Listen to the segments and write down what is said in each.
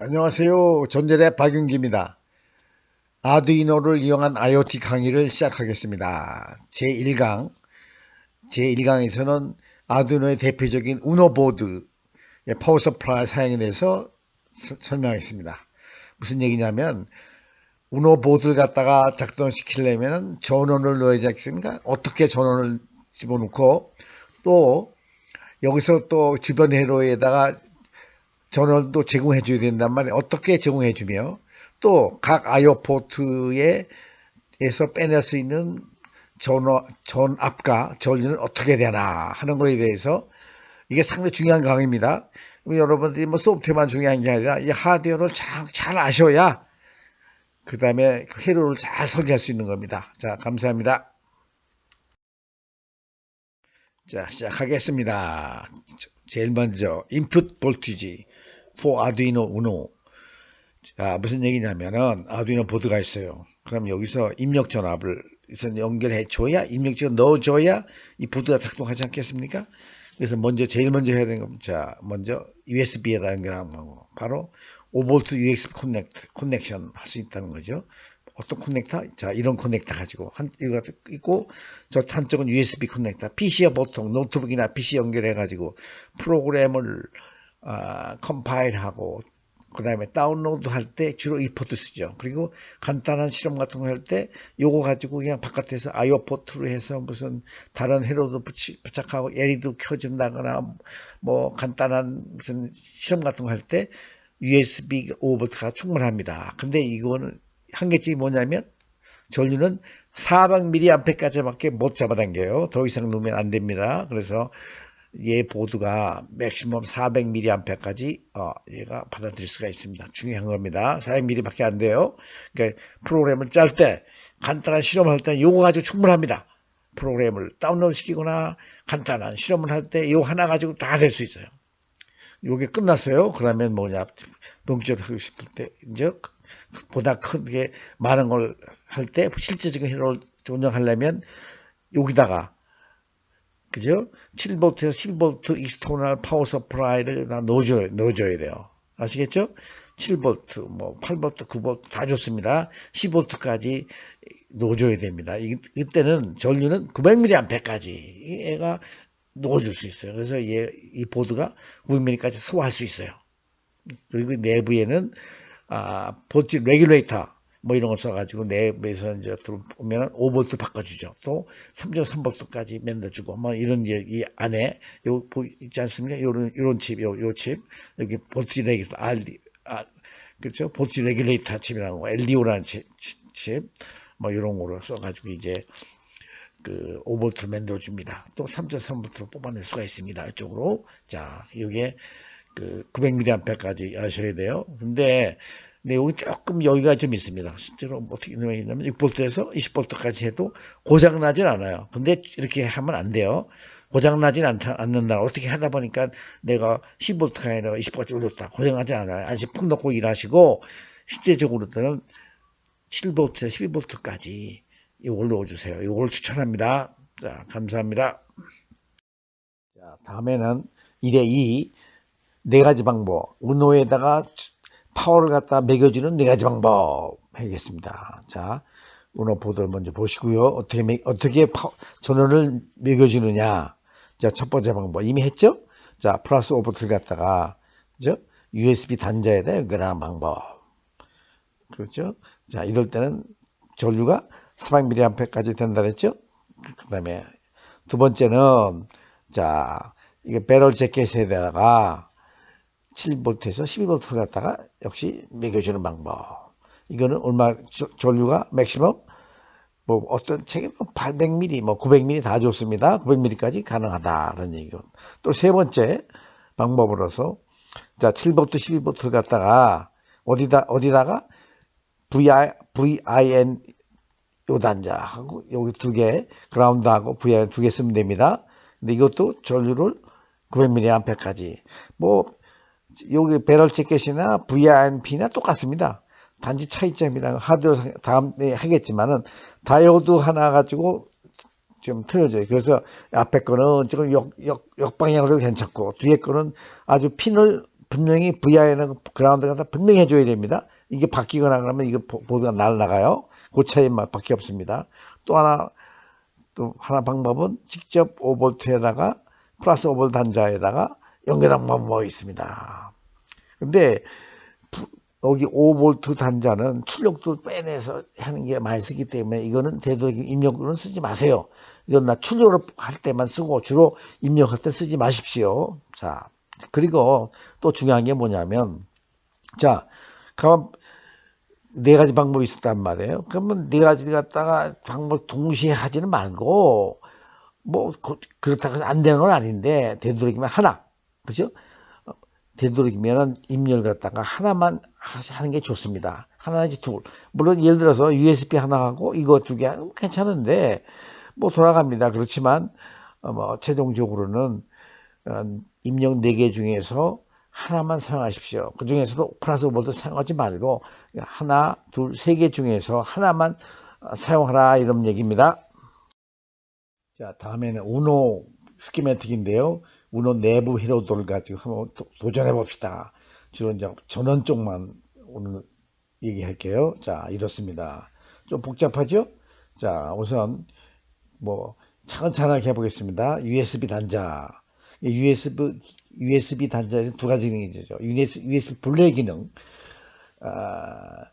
안녕하세요. 전절의 박윤기입니다. 아두이노를 이용한 IoT 강의를 시작하겠습니다. 제1강, 제1강에서는 아두이노의 대표적인 우노보드의 파워 서플라이 사용에 대해서 서- 설명하겠습니다. 무슨 얘기냐면 우노보드를 갖다가 작동시키려면 전원을 넣어야 되지 않습니까? 어떻게 전원을 집어넣고 또 여기서 또 주변 회로에다가 전원도 제공해 줘야 된단 말이에요. 어떻게 제공해 주며 또 각 아이오 포트에서 빼낼 수 있는 전원, 전압과 전류는 어떻게 되나 하는 거에 대해서 이게 상당히 중요한 강의입니다. 여러분들이 뭐 소프트웨어만 중요한 게 아니라 이 하드웨어를 잘, 잘 아셔야 그 다음에 회로를 잘 설계할 수 있는 겁니다. 자, 감사합니다. 자, 시작하겠습니다. 제일 먼저 인풋 볼티지 for 아두이노 우노 자 무슨 얘기냐면은 아두이노 보드가 있어요 그럼 여기서 입력 전압을 연결해 줘야 입력지를 넣어 줘야 이 보드가 작동하지 않겠습니까 그래서 먼저 제일 먼저 해야 되는 겁니다 자 먼저 USB에다 연결하는 거 바로 5V USB 커넥트 커넥션 할 수 있다는 거죠 어떤 커넥터? 자, 이런 커넥터 가지고 한 이거 있고 저 한쪽은 USB 커넥터. PC에 보통 노트북이나 PC 연결해 가지고 프로그램을 아, 컴파일하고 그 다음에 다운로드 할 때 주로 이 포트 쓰죠. 그리고 간단한 실험 같은 거 할 때 요거 가지고 그냥 바깥에서 아이오 포트로 해서 무슨 다른 회로도 붙이, 부착하고 LED도 켜준다거나 뭐 간단한 무슨 실험 같은 거 할 때 USB 5V가 충분합니다. 근데 이거는 한계점이 뭐냐면 전류는 400mAh까지밖에 못 잡아당겨요. 더 이상 놓으면 안 됩니다. 그래서 얘 보드가 맥시멈 400mAh까지 어, 얘가 받아들일 수가 있습니다. 중요한 겁니다. 400mAh밖에 안 돼요. 그러니까 프로그램을 짤 때 간단한 실험을 할때 요거 가지고 충분합니다. 프로그램을 다운로드 시키거나 간단한 실험을 할 때 요 하나 가지고 다 될 수 있어요. 요게 끝났어요. 그러면 뭐냐 본격적으로 하고 싶을 때 이제 보다 크게 많은 걸 할 때 실제적인 회로를 운영하려면 여기다가 그죠? 7V에서 12V 익스터널 파워 서플라이를 다 넣어줘야, 넣어줘야 돼요. 아시겠죠? 7V, 뭐 8V, 9V 다 좋습니다. 10V까지 넣어줘야 됩니다. 이, 이때는 전류는 900mAh까지 얘가 넣어줄 수 있어요. 그래서 얘, 이 보드가 900mAh까지 소화할 수 있어요. 그리고 내부에는 아, 보지 레귤레이터 뭐 이런 걸 써가지고 내부에서 이제 들어오면 5V 바꿔주죠. 또 3.3V까지 만들어주고 뭐 이런 이제 이 안에 요 보- 있지 않습니까? 요런 요런 칩, 요, 요 칩, 여기 보지 레귤레이터, RD, 아, 그렇죠? 보지 레귤레이터 칩이라고 거, LDO라는 칩, 칩, 칩, 뭐 이런 거로 써가지고 이제 그 5V를 만들어줍니다. 또 3.3V로 뽑아낼 수가 있습니다. 이쪽으로. 자, 이게 그 900mAh까지 하셔야 돼요. 근데 여기 조금 여기가 좀 있습니다. 실제로 뭐 어떻게 되냐면 6V에서 20V까지 해도 고장 나진 않아요. 근데 이렇게 하면 안 돼요. 고장 나진 않는다. 어떻게 하다 보니까 내가 10V가 아니라 20V까지 올렸다. 고장 나진 않아요. 아직 푹 넣고 일하시고 실제적으로는 7V에서 12V까지 이걸 넣어주세요. 이걸 추천합니다. 자, 감사합니다. 자, 다음에는 1에 2. 네 가지 방법. 운호에다가 파워를 갖다 매겨주는 네 가지 방법 하겠습니다. 자, 보드를 먼저 보시고요. 어떻게 매, 어떻게 파, 전원을 매겨주느냐. 자, 첫 번째 방법 이미 했죠? 자, 플러스 5볼트를 갖다가 그죠? USB 단자에다 연결하는 방법. 그렇죠? 자, 이럴 때는 전류가 400mAh까지 된다 그랬죠? 그 다음에 두 번째는 자, 이게 배럴 재킷에다가 7V에서 12V 갖다가 역시 매겨주는 방법. 이거는 얼마 저- 전류가 맥시멈 뭐 어떤 책에 800mm, 뭐 900mm 다 좋습니다. 900mm까지 가능하다는 얘기고. 또 세 번째 방법으로서 자 7V, 12V 갖다가 어디다 어디다가 VI, VIN 요 단자하고 여기 두 개, 그라운드하고 VIN 두 개 쓰면 됩니다. 근데 이것도 전류를 900mAh까지 뭐 여기 배럴 재킷이나 VINP나 똑같습니다. 단지 차이점이나 하드웨어 상- 다음에 하겠지만은 다이오드 하나 가지고 좀 틀어져요. 그래서 앞에 거는 조금 역, 역, 역방향으로 괜찮고 뒤에 거는 아주 핀을 분명히 VI는 그라운드가 다 분명히 해줘야 됩니다. 이게 바뀌거나 그러면 이거 보- 보드가 날아가요. 그 차이만 밖에 없습니다. 또 하나 또 하나 방법은 직접 5볼트에다가 플러스 5볼트 단자에다가 연결한 방법이 있습니다. 근데 부- 여기 5볼트 단자는 출력도 빼내서 하는 게 많이 쓰기 때문에 이거는 되도록이면 입력으로는 쓰지 마세요. 이건 나 출력을 할 때만 쓰고 주로 입력할 때 쓰지 마십시오. 자, 그리고 또 중요한 게 뭐냐면 자, 가만 네 가지 방법이 있었단 말이에요. 그러면 네 가지 갖다가 방법 동시에 하지는 말고 뭐 그- 그렇다고 해서 안 되는 건 아닌데 되도록이면 하나, 그죠? 어, 되도록이면은 입력을 갖다가 하나만 하- 하는 게 좋습니다. 하나지 둘. 물론 예를 들어서 USB 하나 하고 이거 두 개 하면 괜찮은데 뭐 돌아갑니다. 그렇지만 어, 뭐 최종적으로는 어, 입력 네개 중에서 하나만 사용하십시오. 그 중에서도 플러스 오버도 사용하지 말고 하나, 둘, 세 개 중에서 하나만 어, 사용하라 이런 얘기입니다. 자, 다음에는 우노 스키매틱인데요. 우노 내부 히로도를 가지고 한번 도- 도전해 봅시다. 주로 이제 전원 쪽만 오늘 얘기할게요. 자, 이렇습니다. 좀 복잡하죠? 자, 우선 뭐 차근차근하게 해보겠습니다. USB 단자. 이 USB USB 단자에서 두 가지 기능이 있죠. USB, 블랙 기능. 아,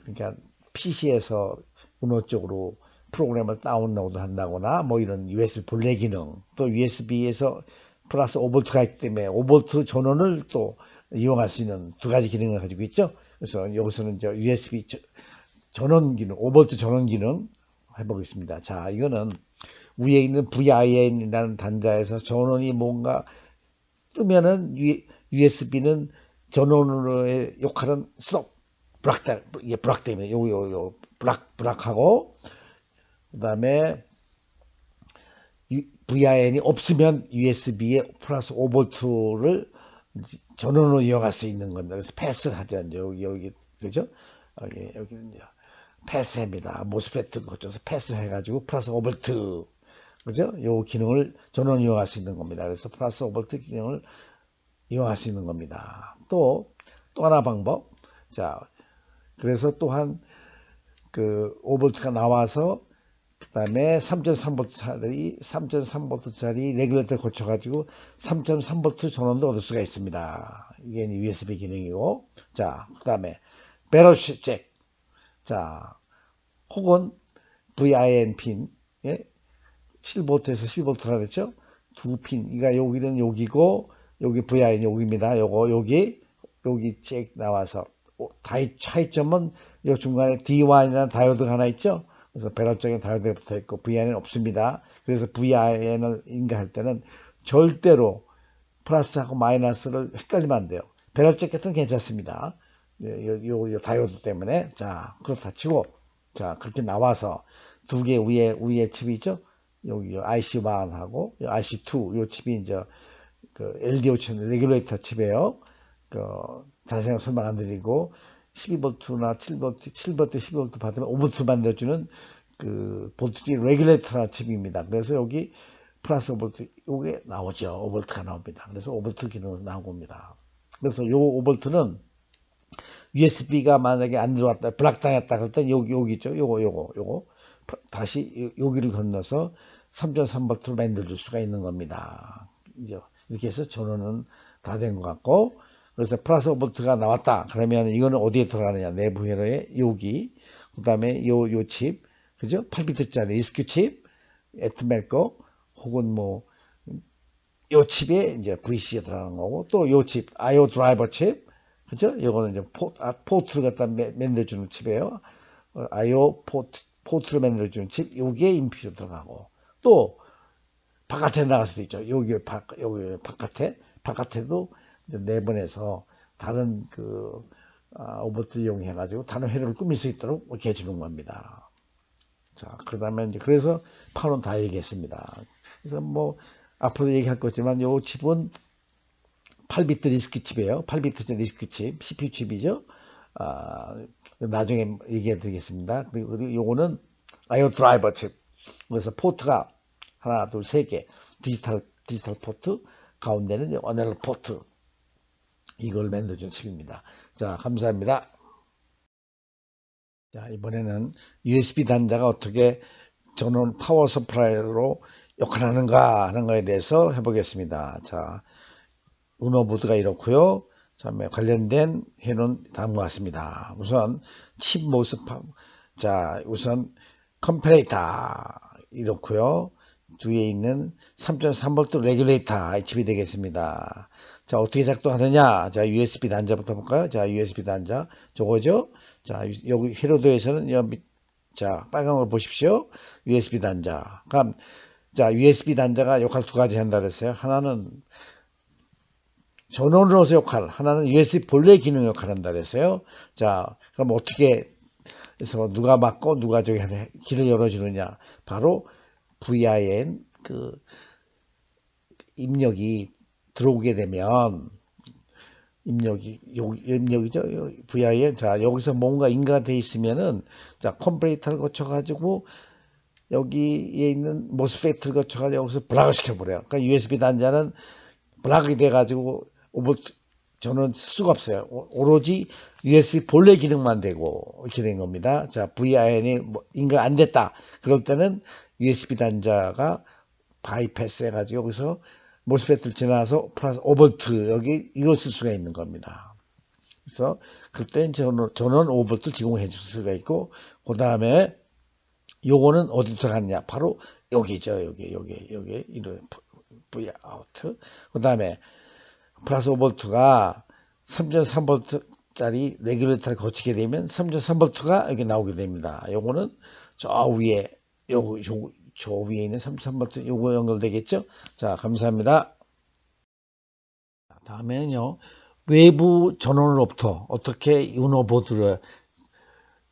그러니까 PC에서 우노 쪽으로 프로그램을 다운로드 한다거나 뭐 이런 USB 본래 기능 또 USB에서 플러스 5볼트가 있기 때문에 5볼트 전원을 또 이용할 수 있는 두 가지 기능을 가지고 있죠. 그래서 여기서는 저 USB 저- 전원 기능, 5볼트 전원 기능 해보겠습니다. 자, 이거는 위에 있는 VIN이라는 단자에서 전원이 뭔가 뜨면은 USB는 전원으로의 역할은 스톱, 브락, 이게 브락 때문에 요, 요, 요, 브락, 브락하고 그 다음에 VIN이 없으면 USB에 플러스 5볼트를 전원으로 이용할 수 있는 건데 그래서 패스를 하죠. 여기, 여기 그죠? 여기, 여기는 이제 패스합니다. 모스페트 거쳐서 패스해가지고 플러스 5볼트 그죠? 요 기능을 전원 이용할 수 있는 겁니다. 그래서 플러스 5볼트 기능을 이용할 수 있는 겁니다. 또, 또 하나 방법. 자, 그래서 또한 그 5볼트가 나와서 그 다음에 3.3볼트짜리 3.3볼트짜리 레귤레이터를 고쳐가지고 3.3볼트 전원도 얻을 수가 있습니다. 이게 USB 기능이고 자 그 다음에 배럴시 잭. 자 혹은 VIN 핀 예? 7볼트에서 12볼트라 그랬죠? 두 핀. 그러니까 여기는 여기고 여기 VIN 여기입니다. 요거 여기 여기 잭 나와서 오, 다이 차이점은 이 중간에 D1이라는 다이오드가 하나 있죠? 그래서 배럴적인 다이오드가 붙어 있고 VIN은 없습니다. 그래서 VIN을 인가할 때는 절대로 플러스하고 마이너스를 헷갈리면 안 돼요. 배럴적 같은 괜찮습니다. 요, 요, 요 다이오드 때문에 자 그렇다 치고 자 그렇게 나와서 두 개 위에 위에 칩이 있죠? 여기 IC1하고 IC2 요 칩이 이제 그 LDO 칩 레귤레이터 칩이에요. 그 자세히 설명 안 드리고 12볼트나 7볼트, 7볼트, 12볼트 받으면 5볼트 만들어주는 그 볼트지 레귤레이터 칩입니다. 그래서 여기 플러스 5볼트 요게 나오죠. 5볼트가 나옵니다. 그래서 5볼트 기능으로 나온 겁니다. 그래서 요 5볼트는 USB가 만약에 안 들어왔다, 블락당했다 그럴 땐 여기 여기 있죠. 요거 요거 요거 다시 여기를 건너서 3.3볼트로 만들어줄 수가 있는 겁니다. 이제 이렇게 해서 전원은 다 된 것 같고 그래서 플러스 5볼트가 나왔다. 그러면 이거는 어디에 들어가느냐? 내부 회로에 여기 그 다음에 요 요 칩 그죠? 8비트짜리 리스큐 칩 애트멜 거 혹은 뭐 요 칩에 이제 VC에 들어가는 거고 또 요 칩 IO 드라이버 칩 그죠? 요거는 이제 포, 아, 포트를 갖다 매- 만들어주는 칩이에요. 어, IO 포트, 포트를 만들어주는 칩 요게 인퓨로 들어가고 또 바깥에 나갈 수도 있죠. 여기 바, 여기 바깥에 바깥에도 내보내서 다른 그 아, 오버트 이용해 가지고 다른 회로를 꾸밀 수 있도록 이렇게 해주는 겁니다. 자, 그 다음에 이제 그래서 파는 다 얘기했습니다. 그래서 뭐 앞으로 얘기할 거지만 요 칩은 8비트 리스크 칩이에요. 8비트 리스크 칩, CPU 칩이죠. 아, 나중에 얘기해 드리겠습니다. 그리고 그리고 요거는 아이오 드라이버 칩. 그래서 포트가 하나, 둘, 세 개. 디지털, 디지털 포트. 가운데는 어넬 포트. 이걸 만들어준 칩입니다. 자, 감사합니다. 자, 이번에는 USB 단자가 어떻게 전원 파워 서플라이로 역할하는가 하는 거에 대해서 해보겠습니다. 자, 우노보드가 이렇고요. 다음에 관련된 회는 다음과 같습니다. 우선 칩 모습, 자, 우선 컴퍼레이터 이렇고요. 뒤에 있는 3.3V 레귤레이터 칩이 되겠습니다. 자, 어떻게 작동하느냐? 자, USB 단자부터 볼까요? 자, USB 단자. 저거죠? 자, 여기 헤로드에서는 여기 자, 빨간 걸 보십시오. USB 단자. 그럼 자, USB 단자가 역할 두 가지 한다 그랬어요. 하나는 전원으로서 역할, 하나는 USB 본래 기능 역할 한다 그랬어요. 자, 그럼 어떻게 해서 누가 막고 누가 저기 길을 열어주느냐? 바로 VIN 그 입력이 들어오게 되면 입력이 요 입력이죠? VIN 자 여기서 뭔가 인가돼 있으면은 자 컴프레이터를 거쳐 가지고 여기에 있는 모스페트를 거쳐 가지고 여기서 블락을 시켜 버려요. 그러니까 USB 단자는 블락이 돼 가지고 오버 저는 쓸 수가 없어요. 오로지 USB 본래 기능만 되고 이렇게 된 겁니다. 자 VIN이 뭐 인가 안 됐다. 그럴 때는 USB 단자가 바이패스 해가지고 여기서 모스펫을 지나서 플러스 5V 여기 이걸 쓸 수가 있는 겁니다. 그래서 그때 전원, 전원 5V를 제공해 줄 수가 있고 그 다음에 요거는 어디 들어갔냐 바로 여기죠 여기 여기 여기 이런 V 아웃 그 다음에 플러스 5V가 3.3V 레귤레이터를 거치게 되면 3.3V가 여기 나오게 됩니다. 요거는 저 위에 요, 요, 저 위에 있는 33버튼 요거 연결되겠죠? 자, 감사합니다. 다음에는요, 외부 전원으로부터 어떻게 유노보드를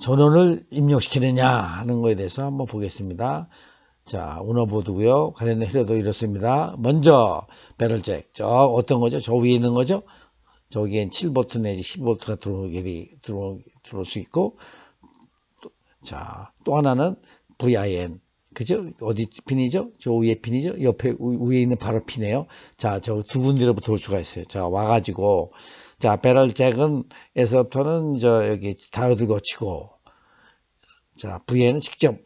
전원을 입력시키느냐 하는 거에 대해서 한번 보겠습니다. 자, 우노보드고요. 관련된 헤려도 이렇습니다. 먼저 배럴잭. 저 어떤 거죠? 저 위에 있는 거죠? 저기엔 7V 내지 10V가 들어오게 들어 들어올 수 있고 자, 또 하나는 VIN. 그죠? 어디 핀이죠? 저 위에 핀이죠? 옆에 위에 있는 바로 핀이에요. 자, 저 두 군데로부터 올 수가 있어요. 자, 와가지고 자, 배럴 잭은 에서부터는 저 여기 다이오드 거치고 자, V에는 직접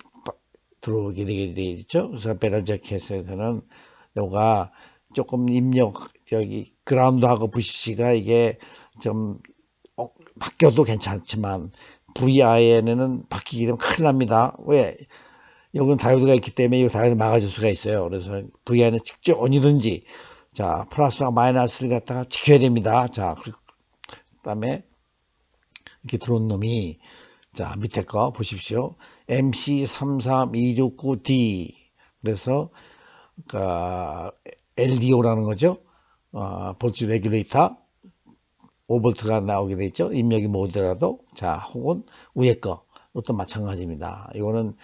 들어오게 되겠죠? 그래서 배럴 잭에서는 요가 조금 입력 저기 그라운드하고 VCC가 이게 좀 어, 바뀌어도 괜찮지만 VIN에는 바뀌게 되면 큰일 납니다. 왜? 여기는 다이오드가 있기 때문에 이 다이오드 막아줄 수가 있어요. 그래서 VI는 직접 어디든지 자 플러스와 마이너스를 갖다가 지켜야 됩니다. 자 그 다음에 이렇게 들어온 놈이 자 밑에 거 보십시오. MC33269D 그래서 그 LDO라는 거죠. 어, 볼트 레귤레이터 5볼트가 나오게 되죠. 입력이 뭐더라도 자 혹은 위에 거 이것도 마찬가지입니다. 이거는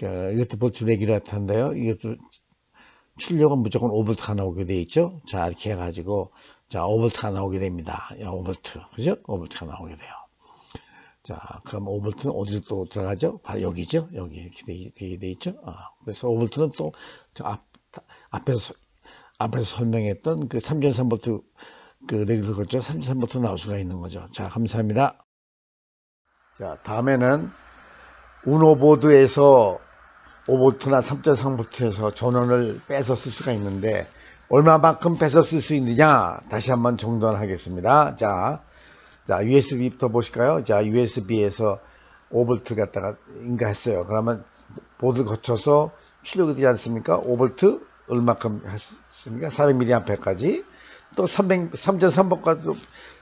그 이것도 볼트 레귤레이터인데요. 이것도 출력은 무조건 5볼트가 나오게 돼 있죠. 자 이렇게 해가지고 자 5볼트가 나오게 됩니다. 5볼트 그죠? 5볼트가 나오게 돼요. 자 그럼 5볼트는 어디로 또 들어가죠? 바로 여기죠. 여기 이렇게 돼, 돼, 돼 있죠. 아, 그래서 5볼트는 또 앞, 앞에서 앞에서 설명했던 그 3.3볼트 그 레귤러 거죠. 3.3볼트 나올 수가 있는 거죠. 자 감사합니다. 자 다음에는 우노보드에서 5볼트나 3.3볼트에서 전원을 빼서 쓸 수가 있는데 얼마만큼 빼서 쓸 수 있느냐 다시 한번 정돈하겠습니다. 자, 자 USB부터 보실까요? 자 USB에서 5볼트 갖다가 인가했어요. 그러면 보드 거쳐서 출력이 되지 않습니까? 5볼트 얼마큼 했습니까? 400mAh까지 또 300, 3.3볼트도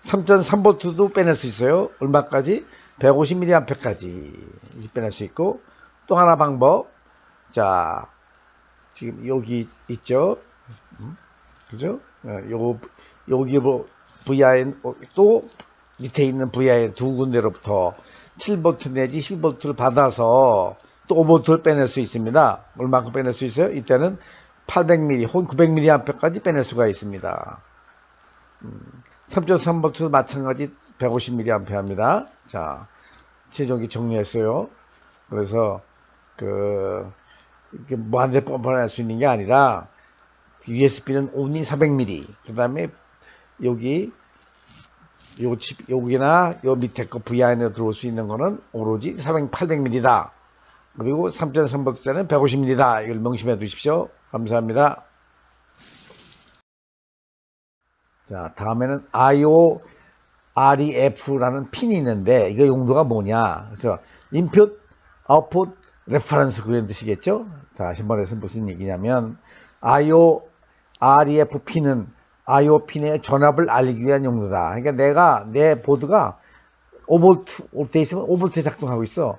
3.3볼트도 빼낼 수 있어요. 얼마까지? 150mAh까지 빼낼 수 있고 또 하나 방법 자 지금 여기 있죠? 음? 그죠? 어, 요 여기 뭐 VIN 어, 또 밑에 있는 VIN 두 군데로부터 7V 내지 10V를 받아서 또 5V를 빼낼 수 있습니다. 얼마큼 빼낼 수 있어요? 이때는 800mA 혹은 900mAh까지 빼낼 수가 있습니다. 음, 3.3V 마찬가지 150mAh입니다. 자 최종기 정리했어요. 그래서 그 이렇게 무한대 뻔뻔할 수 있는 게 아니라 USB는 only 400mm 그 다음에 여기 요 집, 여기나 요 밑에 거 V 안에 들어올 수 있는 거는 오로지 400, 800ml다. 그리고 3.3볼트짜리는 150ml다. 이걸 명심해 두십시오. 감사합니다. 자, 다음에는 IO REF라는 핀이 있는데 이거 용도가 뭐냐? 그래서 reference 그런 뜻이겠죠? 다시 말해서 무슨 얘기냐면 IO REF 핀은 IO 핀의 전압을 알리기 위한 용도다. 그러니까 내가 내 보드가 5볼트 돼 있으면 5볼트에 작동하고 있어.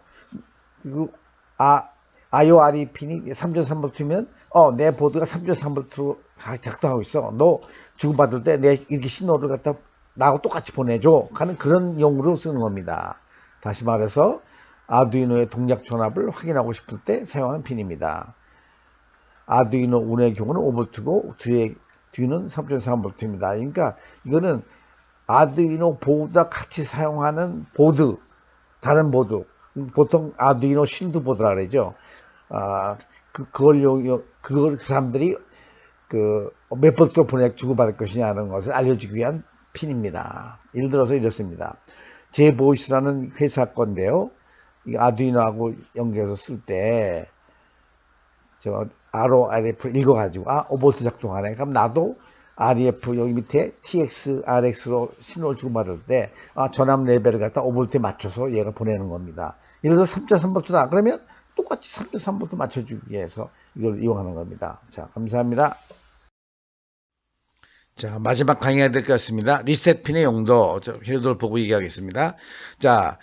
그리고 아 IO RE 핀이 3.3볼트면 어 내 보드가 3.3볼트로 작동하고 있어. 너 주고받을 때 내 이렇게 신호를 갖다 나하고 똑같이 보내줘 하는 그런 용으로 쓰는 겁니다. 다시 말해서 아두이노의 동작 전압을 확인하고 싶을 때 사용하는 핀입니다. 아두이노 운의 경우는 5볼트고 뒤에 뒤는 3.3볼트입니다. 그러니까 이거는 아두이노 보드와 같이 사용하는 보드, 다른 보드, 보통 아두이노 실드 보드라 그러죠. 아, 그, 그걸, 그걸 그 사람들이 그, 몇 볼트로 보내 주고받을 것이냐는 것을 알려주기 위한 핀입니다. 예를 들어서 이렇습니다. 제보이스라는 회사 건데요. 이 아두이노하고 연결해서 쓸 때, 저, RORF 읽어가지고, 아, 5볼트 작동하네. 그럼 나도 REF 여기 밑에 TX, RX로 신호를 주고받을 때, 아, 전압 레벨을 갖다 5볼트에 맞춰서 얘가 보내는 겁니다. 예를 들어서 3.3볼트다. 그러면 똑같이 3.3볼트 맞춰주기 위해서 이걸 이용하는 겁니다. 자, 감사합니다. 자, 마지막 강의가 될 것 같습니다. 리셋 핀의 용도, 회로도를 보고 얘기하겠습니다. 자,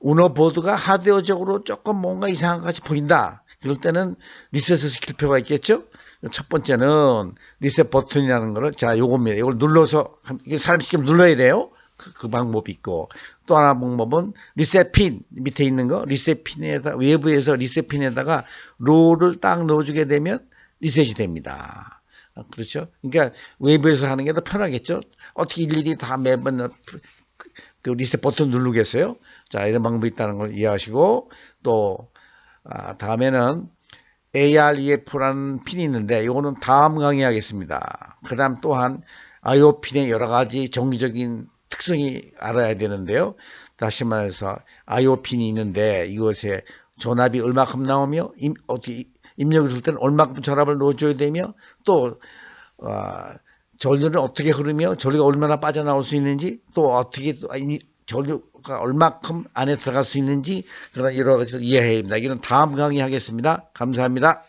우노 보드가 하드웨어적으로 조금 뭔가 이상한 것 같이 보인다. 그럴 때는 리셋을 시킬 필요가 있겠죠? 첫 번째는 리셋 버튼이라는 거를, 자, 요겁니다. 이걸 눌러서, 이게 사람 시키면 눌러야 돼요. 그, 그 방법이 있고. 또 하나 방법은 리셋 핀, 밑에 있는 거, 리셋 핀에다, 외부에서 리셋 핀에다가 롤을 딱 넣어주게 되면 리셋이 됩니다. 어, 그렇죠? 그러니까 외부에서 하는 게 더 편하겠죠? 어떻게 일일이 다 매번 그 리셋 버튼 누르겠어요? 자, 이런 방법이 있다는 걸 이해하시고, 또, 아, 다음에는 AREF라는 핀이 있는데, 이거는 다음 강의 하겠습니다. 그 다음 또한 IO 핀의 여러 가지 정기적인 특성이 알아야 되는데요. 다시 말해서 IO 핀이 있는데, 이것에 전압이 얼마큼 나오며, 임, 어떻게, 입력을 줄 때는 얼마큼 전압을 넣어줘야 되며, 또, 어, 전류는 어떻게 흐르며 전류가 얼마나 빠져나올 수 있는지 또 어떻게 또 이 전류가 얼마큼 안에 들어갈 수 있는지 그런 여러 가지를 이해해야 됩니다. 이거는 다음 강의 하겠습니다. 감사합니다.